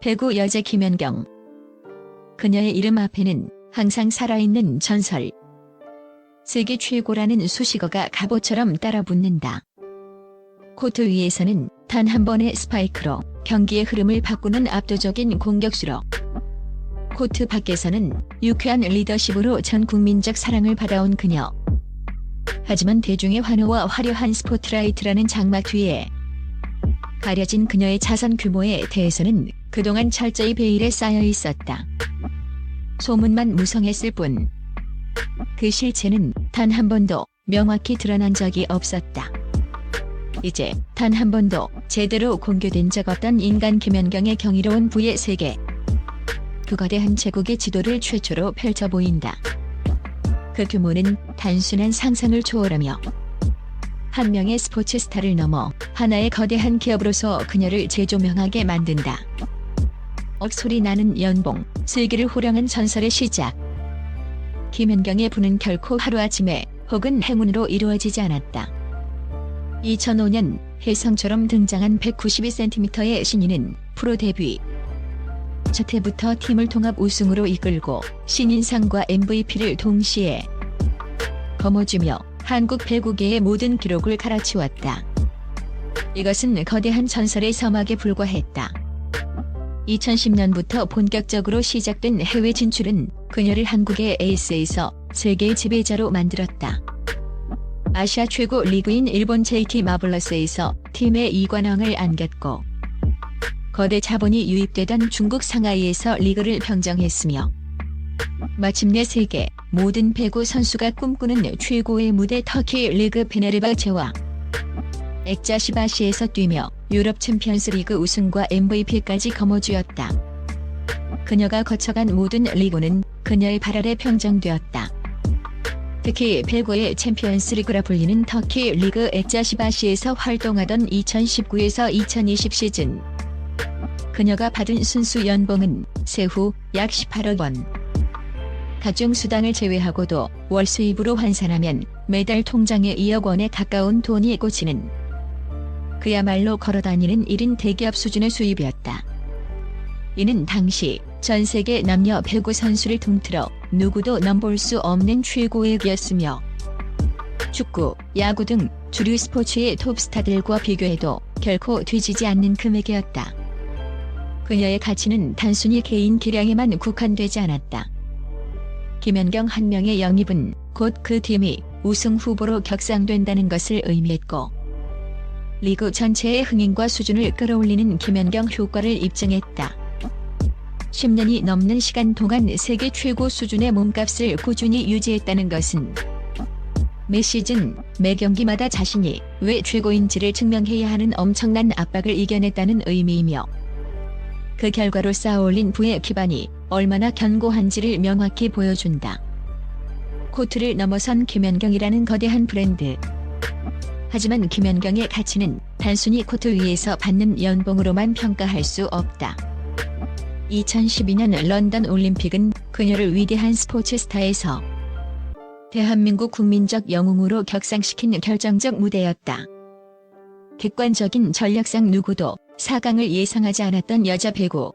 배구 여제 김연경. 그녀의 이름 앞에는 항상 살아있는 전설. 세계 최고라는 수식어가 갑옷처럼 따라붙는다. 코트 위에서는 단 한 번의 스파이크로 경기의 흐름을 바꾸는 압도적인 공격수로 코트 밖에서는 유쾌한 리더십으로 전 국민적 사랑을 받아온 그녀. 하지만 대중의 환호와 화려한 스포트라이트라는 장막 뒤에 가려진 그녀의 자산 규모에 대해서는 그동안 철저히 베일에 쌓여 있었다. 소문만 무성했을 뿐. 그 실체는 단 한 번도 명확히 드러난 적이 없었다. 이제 단 한 번도 제대로 공개된 적 없던 인간 김연경의 경이로운 부의 세계. 그 거대한 제국의 지도를 최초로 펼쳐 보인다. 그 규모는 단순한 상상을 초월하며 한 명의 스포츠 스타를 넘어 하나의 거대한 기업으로서 그녀를 재조명하게 만든다. 억소리 나는 연봉, 슬기를 호령한 전설의 시작. 김연경의 부는 결코 하루아침에 혹은 행운으로 이루어지지 않았다. 2005년 혜성처럼 등장한 192cm의 신인은 프로 데뷔. 첫 해부터 팀을 통합 우승으로 이끌고 신인상과 MVP를 동시에 거머쥐며 한국 배구계의 모든 기록을 갈아치웠다. 이것은 거대한 전설의 서막에 불과했다. 2010년부터 본격적으로 시작된 해외 진출은 그녀를 한국의 에이스에서 세계의 지배자로 만들었다. 아시아 최고 리그인 일본 JT 마블러스에서 팀의 이관왕을 안겼고 거대 자본이 유입되던 중국 상하이에서 리그를 평정했으며 마침내 세계 모든 배구 선수가 꿈꾸는 최고의 무대 터키 리그 페네르바체와 액자 시바시에서 뛰며 유럽 챔피언스 리그 우승과 MVP까지 거머쥐었다. 그녀가 거쳐간 모든 리그는 그녀의 발 아래 평정되었다. 특히 배구의 챔피언스 리그라 불리는 터키 리그 액자 시바시에서 활동하던 2019에서 2020 시즌. 그녀가 받은 순수 연봉은 세후 약 18억 원. 각종 수당을 제외하고도 월 수입으로 환산하면 매달 통장에 2억 원에 가까운 돈이 꽂히는 그야말로 걸어다니는 1인 대기업 수준의 수입이었다. 이는 당시 전 세계 남녀 배구 선수를 통틀어 누구도 넘볼 수 없는 최고액이었으며 축구, 야구 등 주류 스포츠의 톱스타들과 비교해도 결코 뒤지지 않는 금액이었다. 그녀의 가치는 단순히 개인 기량에만 국한되지 않았다. 김연경 한 명의 영입은 곧 그 팀이 우승 후보로 격상된다는 것을 의미했고 리그 전체의 흥행과 수준을 끌어올리는 김연경 효과를 입증했다. 10년이 넘는 시간 동안 세계 최고 수준의 몸값을 꾸준히 유지했다는 것은 매 시즌, 매 경기마다 자신이 왜 최고인지를 증명해야 하는 엄청난 압박을 이겨냈다는 의미이며 그 결과로 쌓아올린 부의 기반이 얼마나 견고한지를 명확히 보여준다. 코트를 넘어선 김연경이라는 거대한 브랜드. 하지만 김연경의 가치는 단순히 코트 위에서 받는 연봉으로만 평가할 수 없다. 2012년 런던 올림픽은 그녀를 위대한 스포츠 스타에서 대한민국 국민적 영웅으로 격상시킨 결정적 무대였다. 객관적인 전략상 누구도 4강을 예상하지 않았던 여자 배구.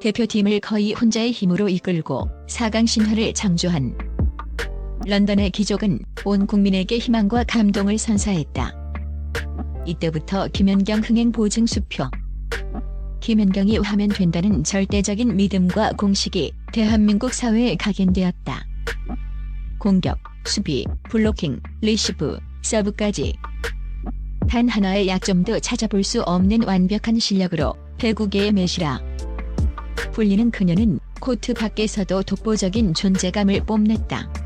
대표팀을 거의 혼자의 힘으로 이끌고 4강 신화를 창조한 런던의 기적은 온 국민에게 희망과 감동을 선사했다. 이때부터 김연경 흥행 보증 수표. 김연경이 하면 된다는 절대적인 믿음과 공식이 대한민국 사회에 각인되었다. 공격, 수비, 블로킹, 리시브, 서브까지 단 하나의 약점도 찾아볼 수 없는 완벽한 실력으로 배구계의 메시라. 불리는 그녀는 코트 밖에서도 독보적인 존재감을 뽐냈다.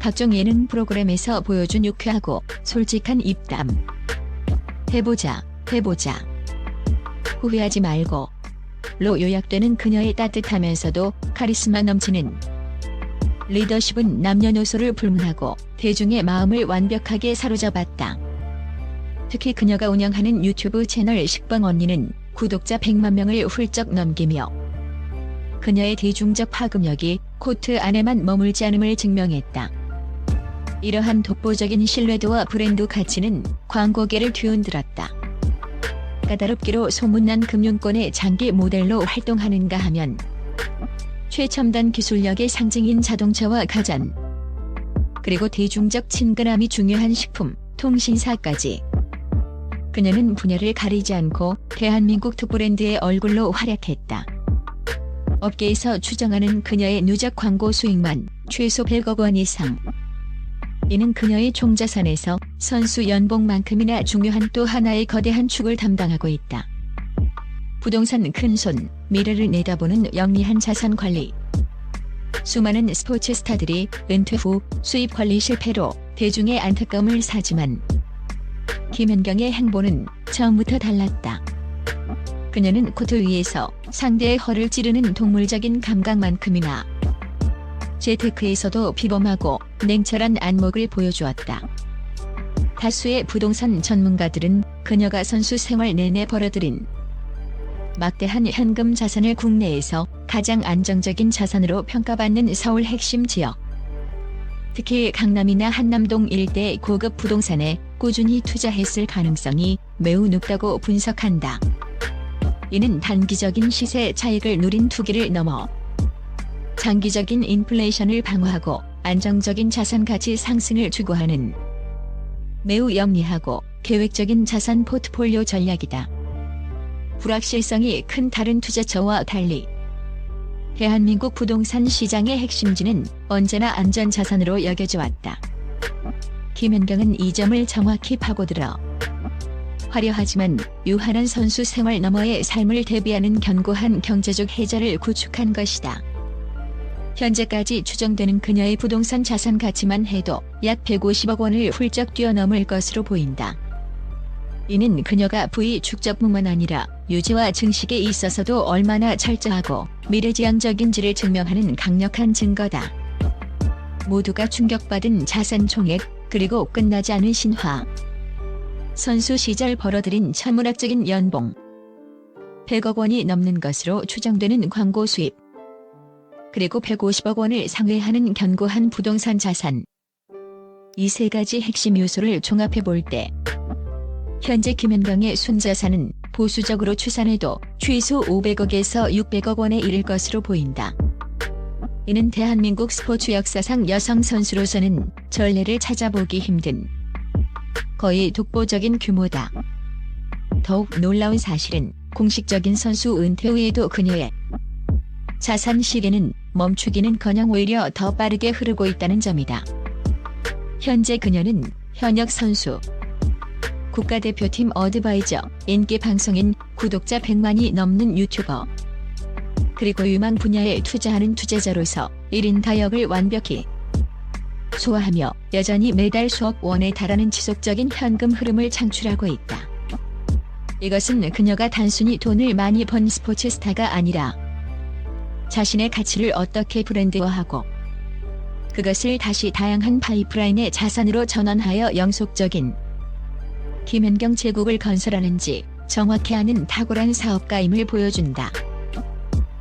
각종 예능 프로그램에서 보여준 유쾌하고 솔직한 입담. 해보자, 해보자. 후회하지 말고. 로 요약되는 그녀의 따뜻하면서도 카리스마 넘치는 리더십은 남녀노소를 불문하고 대중의 마음을 완벽하게 사로잡았다. 특히 그녀가 운영하는 유튜브 채널 식빵 언니는 구독자 100만 명을 훌쩍 넘기며 그녀의 대중적 파급력이 코트 안에만 머물지 않음을 증명했다. 이러한 독보적인 신뢰도와 브랜드 가치는 광고계를 뒤흔들었다. 까다롭기로 소문난 금융권의 장기 모델로 활동하는가 하면 최첨단 기술력의 상징인 자동차와 가전 그리고 대중적 친근함이 중요한 식품, 통신사까지 그녀는 분야를 가리지 않고 대한민국 특브랜드의 얼굴로 활약했다. 업계에서 추정하는 그녀의 누적 광고 수익만 최소 100억 원 이상. 이는 그녀의 총자산에서 선수 연봉만큼이나 중요한 또 하나의 거대한 축을 담당하고 있다. 부동산 큰손, 미래를 내다보는 영리한 자산 관리. 수많은 스포츠 스타들이 은퇴 후 수입 관리 실패로 대중의 안타까움을 사지만 김연경의 행보는 처음부터 달랐다. 그녀는 코트 위에서 상대의 허를 찌르는 동물적인 감각만큼이나 재테크에서도 비범하고 냉철한 안목을 보여주었다. 다수의 부동산 전문가들은 그녀가 선수 생활 내내 벌어들인 막대한 현금 자산을 국내에서 가장 안정적인 자산으로 평가받는 서울 핵심 지역. 특히 강남이나 한남동 일대 고급 부동산에 꾸준히 투자했을 가능성이 매우 높다고 분석한다. 이는 단기적인 시세 차익을 누린 투기를 넘어 장기적인 인플레이션을 방어하고 안정적인 자산 가치 상승을 추구하는 매우 영리하고 계획적인 자산 포트폴리오 전략이다. 불확실성이 큰 다른 투자처와 달리 대한민국 부동산 시장의 핵심지는 언제나 안전 자산으로 여겨져 왔다. 김연경은 이 점을 정확히 파고들어 화려하지만 유한한 선수 생활 너머의 삶을 대비하는 견고한 경제적 해자를 구축한 것이다. 현재까지 추정되는 그녀의 부동산 자산 가치만 해도 약 150억 원을 훌쩍 뛰어넘을 것으로 보인다. 이는 그녀가 부의 축적뿐만 아니라 유지와 증식에 있어서도 얼마나 철저하고 미래지향적인지를 증명하는 강력한 증거다. 모두가 충격받은 자산 총액 그리고 끝나지 않은 신화. 선수 시절 벌어들인 천문학적인 연봉. 100억 원이 넘는 것으로 추정되는 광고 수입. 그리고 150억 원을 상회하는 견고한 부동산 자산. 이 세 가지 핵심 요소를 종합해 볼 때, 현재 김연경의 순자산은 보수적으로 추산해도 최소 500억에서 600억 원에 이를 것으로 보인다. 이는 대한민국 스포츠 역사상 여성 선수로서는 전례를 찾아보기 힘든 거의 독보적인 규모다. 더욱 놀라운 사실은 공식적인 선수 은퇴 후에도 그녀의 자산 시계는 멈추기는커녕 오히려 더 빠르게 흐르고 있다는 점이다. 현재 그녀는 현역 선수, 국가대표팀 어드바이저, 인기 방송인, 구독자 100만이 넘는 유튜버, 그리고 유망 분야에 투자하는 투자자로서 1인 다역을 완벽히 소화하며 여전히 매달 수억 원에 달하는 지속적인 현금 흐름을 창출하고 있다. 이것은 그녀가 단순히 돈을 많이 번 스포츠 스타가 아니라 자신의 가치를 어떻게 브랜드화하고 그것을 다시 다양한 파이프라인의 자산으로 전환하여 영속적인 김연경 제국을 건설하는지 정확히 아는 탁월한 사업가임을 보여준다.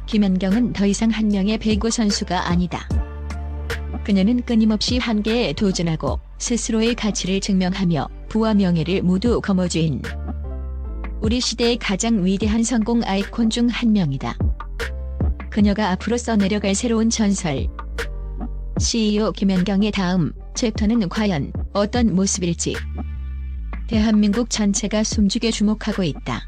김연경은 더 이상 한 명의 배구 선수가 아니다. 그녀는 끊임없이 한계에 도전하고 스스로의 가치를 증명하며 부와 명예를 모두 거머쥐인 우리 시대의 가장 위대한 성공 아이콘 중 한 명이다. 그녀가 앞으로 써내려갈 새로운 전설. CEO 김연경의 다음 챕터는 과연 어떤 모습일지 대한민국 전체가 숨죽여 주목하고 있다.